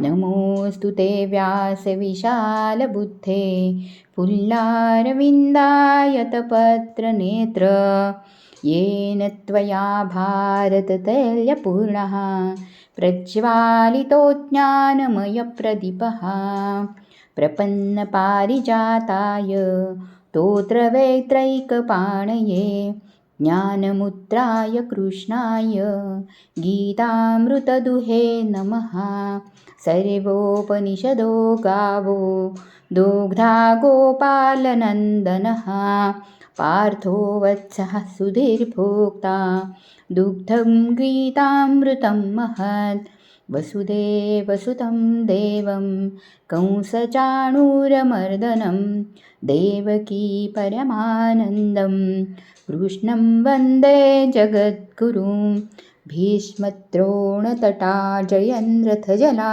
नमोऽस्तु ते व्यासविशालबुद्धे पुल्लारविन्दायतपत्रनेत्र येन त्वया भारततैल्यपूर्णः प्रज्वालितो ज्ञानमयप्रदीपः प्रपन्नपारिजाताय तोत्रवेत्रैकपाणये। ज्ञानमुद्राय कृष्णाय गीतामृतदुहे नमः। सर्वोपनिषदो गावो दोग्धा गोपालनन्दनः पार्थो वत्सः सुधीर्भोक्ता दुग्धं गीतामृतं महत् वसुदेवसुतं देवं कंसचाणूरमर्दनं देवकी परमानन्दं कृष्णं वन्दे जगद्गुरुं भीष्मद्रोणतटा जयन्द्रथजला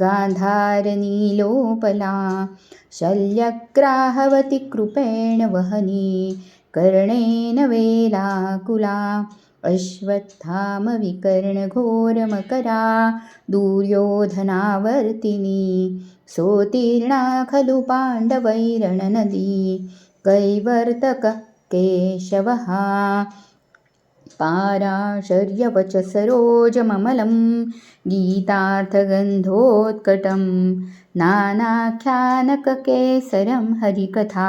गान्धारनीलोपला शल्यग्राहवति कृपेण वहनी कर्णेन वेलाकुला अश्वत्थामविकर्णघोरमकरा दुर्योधनावर्तिनी सोतीर्णा खलु पाण्डवैरणनदी कैवर्तकः केशवः पाराशर्यवचसरोजममलं गीतार्थगन्धोत्कटं नानाख्यानककेसरं हरिकथा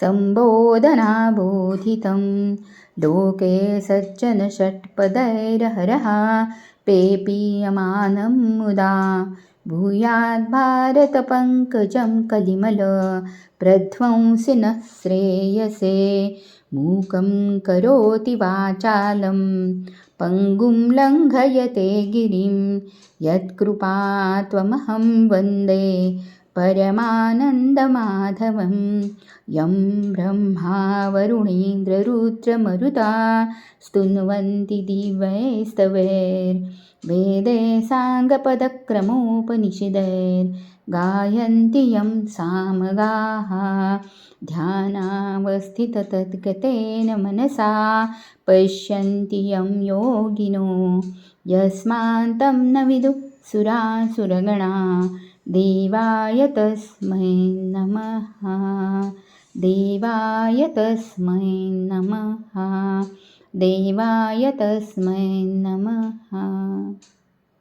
सम्बोधनाबोधितं। लोके सज्जनषट्पदैरहरः पेपीयमानं मुदा भूयाद्भारतपङ्कजं कलिमल प्रध्वंसिनः श्रेयसे। मूकं करोति वाचालं पङ्गुं लङ्घयते गिरिं यत्कृपा त्वमहं वन्दे परमानन्दमाधवं यं ब्रह्मा वरुणेन्द्ररुद्रमरुता स्तुन्वन्ति दिवैस्तवैर्वेदे साङ्गपदक्रमोपनिषदैर्गायन्ति यं सामगाः। ध्यानावस्थिततद्गतेन मनसा। पश्यन्ति यं योगिनो। यस्मान्तं न विदुः सुरासुरगणा देवाय तस्मै नमः देवाय तस्मै नमः देवाय तस्मै नमः